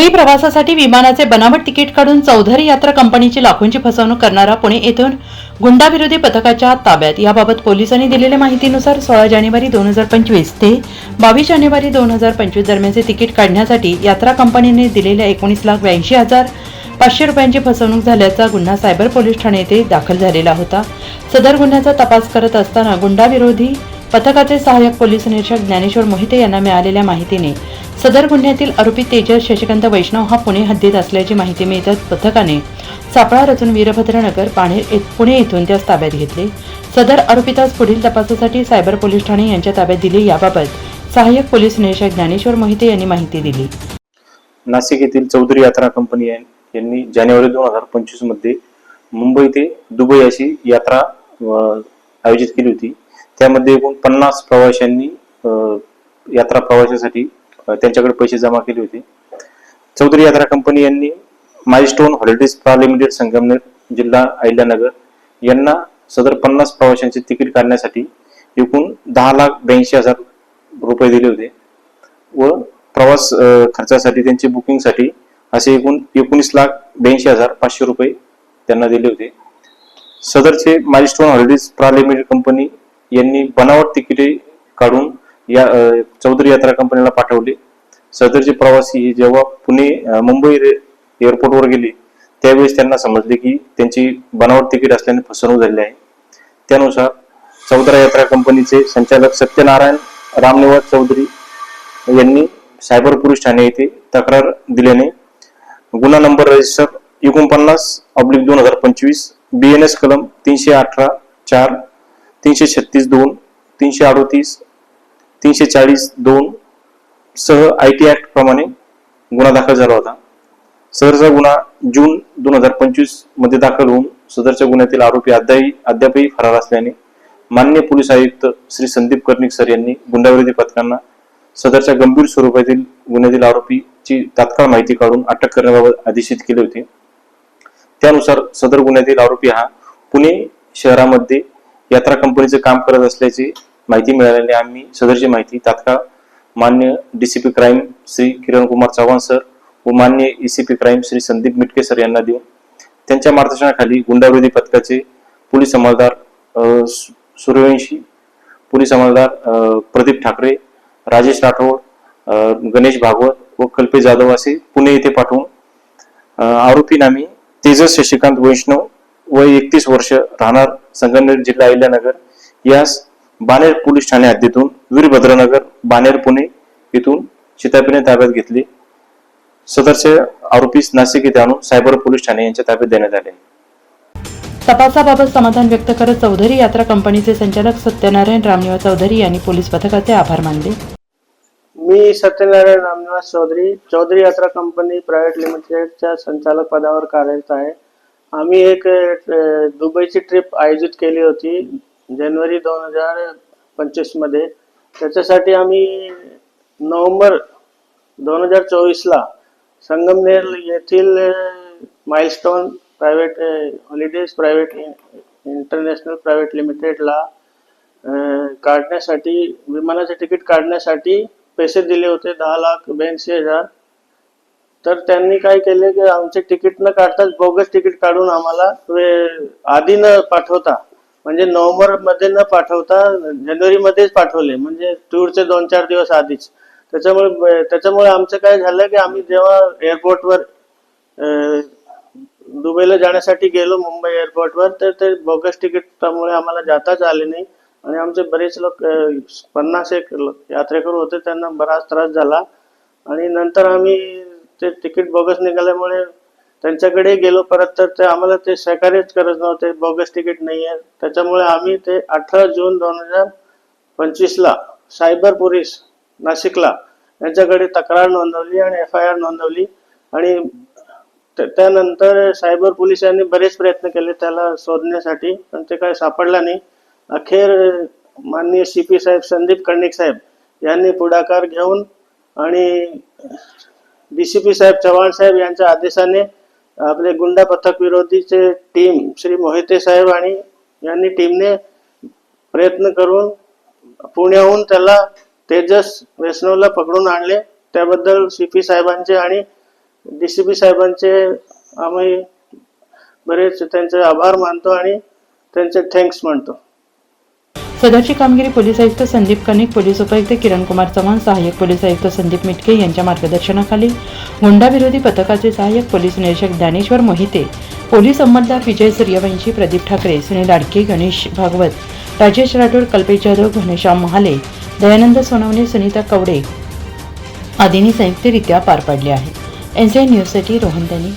मुंबई प्रवासासाठी विमानाचे बनावट तिकीट काढून चौधरी यात्रा कंपनीची लाखोंची फसवणूक करणारा पुणे येथून गुंडाविरोधी पथकाच्या ताब्यात. याबाबत पोलिसांनी दिलेल्या माहितीनुसार सोळा जानेवारी दोन हजार पंचवीस ते बावीस जानेवारी दोन हजार पंचवीस दरम्यानचे तिकीट काढण्यासाठी यात्रा कंपनीने दिलेल्या एकोणीस लाख ब्याऐंशी हजार पाचशे रुपयांची फसवणूक झाल्याचा गुन्हा सायबर पोलीस ठाणे येथे दाखल झालेला होता. सदर गुन्ह्याचा तपास करत असताना गुंडाविरोधी पथकाचे सहाय्यक पोलीस निरीक्षक ज्ञानेश्वर मोहिते यांना मिळालेल्या माहितीने सदर गुन्ह्यातील आरोपी तेजस शशिकांत वैष्णव हा पुणे हद्दीत असल्याची माहिती मिळताच पथकाने सापळा रचून वीरभद्रनगर पाणे पुणे येथून त्यास ताब्यात घेतले. सदर आरोपितास पुढील तपासासाठी सायबर पोलीस ठाणे यांच्या ताब्यात दिले याबाबत सहाय्यक पोलीस निरीक्षक ज्ञानेश्वर मोहिते यांनी माहिती दिली. नाशिक येथील चौधरी यात्रा कंपनी यांनी जानेवारी दोन हजार पंचवीसमध्ये मुंबई ते दुबई अशी यात्रा आयोजित केली होती. त्यामध्ये एकूण पन्नास प्रवाशांनी यात्रा प्रवाशासाठी त्यांच्याकडे पैसे जमा केले होते. चौधरी यात्रा कंपनी यांनी माइलस्टोन हॉलिडेज प्रा लिमिटेड संगमनेर जिल्हा अहिल्यानगर यांना सदर पन्नास प्रवाशांचे तिकीट काढण्यासाठी एकूण दहा लाख ब्याऐंशी हजार रुपये दिले होते व प्रवास खर्चासाठी त्यांची बुकिंगसाठी असे एकूण एकोणीस लाख ब्याऐंशी हजार पाचशे रुपये त्यांना दिले होते. सदरचे माइलस्टोन हॉलिडेज प्रा लिमिटेड कंपनी यांनी बनावट तिकिटे काढून या चौधरी यात्रा कंपनीला पाठवले. सदरचे प्रवासी हे जेव्हा पुणे मुंबई रे- एअरपोर्टवर गेले त्यावेळेस त्यांना समजले की त्यांची बनावट तिकीट असल्याने फसवणूक झाली आहे. त्यानुसार चौधरा यात्रा कंपनीचे संचालक सत्यनारायण रामनिवास चौधरी यांनी सायबर पोलीस ठाणे येथे तक्रार दिल्याने गुन्हा नंबर रजिस्टर एकोणपन्नास ऑब्लिक दोन हजार पंचवीस बी एन एस कलम तीनशे अठरा चार तीनशे छत्तीस दोन तीनशे अडोतीस तीनशे चाळीस दोन सह आय टी ऍक्ट प्रमाणे गुन्हा दाखल झाला होता. सदरचा गुन्हा जून दोन हजार पंचवीसमध्ये दाखल होऊन सदरच्या गुन्ह्यातील आरोपी अद्यापही अद्यापही फरार असल्याने मान्य पोलीस आयुक्त श्री संदीप कर्णिक सर यांनी गुंडाविरोधी पथकांना सदरच्या गंभीर स्वरूपातील गुन्ह्यातील आरोपीची तात्काळ माहिती काढून अटक करण्याबाबत आदेशित केले होते. त्यानुसार सदर गुन्ह्यातील आरोपी हा पुणे शहरामध्ये यात्रा कंपनीचं काम करत असल्याची माहिती मिळाल्याने आम्ही सदरची माहिती तात्काळ मान्य DCP crime Shri Kiran Kumar Chavan sir व मान्य ACP crime Shri Sandeep Mitke sir यांना देऊन त्यांच्या मार्गदर्शनाखाली गुंडाविरोधी पथकाचे पोलीस अंमलदार सूर्यवंशी पोलीस अंमलदार प्रदीप ठाकरे राजेश राठोड गणेश भागवत व कल्पेश जाधव असे पुणे येथे पाठवून आरोपी नामी तेजस शशिकांत वैष्णव वय एकतीस वर्ष राहणार संगमनेर जिल्हा अहिल्यानगर यास बानेर पोलीस ठाणे हद्दीतून वीरभद्रनगर बानेर पुणे येथून चितापीने ताब्यात घेतले. सदरचे आरोपीस नाशिक येथे आणून सायबर पोलीस ठाणे यांच्या ताब्यात देण्यात आले. तपासाबाबत समाधान व्यक्त करत चौधरी यात्रा कंपनीचे संचालक सत्यनारायण रामनिवास चौधरी यांनी पोलीस पथकाचे आभार मानले. मी सत्यनारायण रामनिवास चौधरी चौधरी यात्रा कंपनी प्रायव्हेट लिमिटेडच्या संचालक पदावर कार्यरत आहे. आम्ही एक दुबईची ट्रिप आयोजित केली होती जानेवारी दोन हजार पंचवीसमध्ये. त्याच्यासाठी आम्ही नोव्हेंबर दोन हजार चोवीसला संगमनेर येथील milestone private holidays private international private लिमिटेडला काढण्यासाठी विमानाचे तिकीट काढण्यासाठी पैसे दिले होते दहा लाख ब्याऐंशी हजार. तर त्यांनी काय केले की आमचे तिकीट न काढताच बोगस तिकीट काढून आम्हाला आधी न पाठवता म्हणजे नोव्हेंबरमध्ये न पाठवता जानेवारी मध्येच पाठवले म्हणजे टूरचे दोन चार दिवस आधीच. त्याच्यामुळे त्याच्यामुळे आमचं काय झालं की आम्ही जेव्हा एअरपोर्टवर दुबईला जाण्यासाठी गेलो मुंबई एअरपोर्टवर तर ते बोगस तिकीटमुळे आम्हाला जाताच आले नाही. आणि आमचे बरेच लोक पन्नास एक यात्रेकरू होते त्यांना बराच त्रास झाला. आणि नंतर आम्ही ते तिकीट बोगस निघाल्यामुळे त्यांच्याकडे गेलो. परत तर ते आम्हाला ते सहकार्यच करत नव्हते. बोगस तिकीट नाही आहे त्याच्यामुळे आम्ही ते अठरा जून दोन हजार पंचवीसला सायबर पोलीस नाशिकला यांच्याकडे तक्रार नोंदवली आणि एफ आय आर नोंदवली. आणि त्यानंतर सायबर पोलिसांनी बरेच प्रयत्न केले त्याला शोधण्यासाठी पण ते काय सापडला नाही. अखेर माननीय सी पी साहेब संदीप कर्णिक साहेब यांनी पुढाकार घेऊन आणि डीसीपी साहेब चव्हाण साहेब यांच्या आदेशाने आपले गुंडा पथक विरोधीचे टीम श्री मोहिते साहेब आणि यांनी टीमने प्रयत्न करून पुण्याहून त्याला तेजस वैष्णवला पकडून आणले. त्याबद्दल सी पी साहेबांचे आणि डी सी पी साहेबांचे आम्ही बरेच त्यांचे आभार मानतो आणि त्यांचे थँक्स मानतो सदरची कामगिरी पोलीस आयुक्त संदीप कनिक पोलीस उपायुक्त किरण कुमार चव्हाण सहाय्यक पोलीस आयुक्त संदीप मिटके यांच्या मार्गदर्शनाखाली गुंडाविरोधी पथकाचे सहाय्यक पोलीस निरीक्षक ज्ञानेश्वर मोहिते पोलीस अंमलदार विजय सूर्यवंशी प्रदीप ठाकरे सुनील आडके गणेश भागवत राजेश राठोड कल्पेश जाधव घनश्याम महाले दयानंद सोनवणे सुनीता कवडे आदींनी संयुक्तरित्या पार पाडले आहे. एन न्यूजसाठी रोहन त्यांनी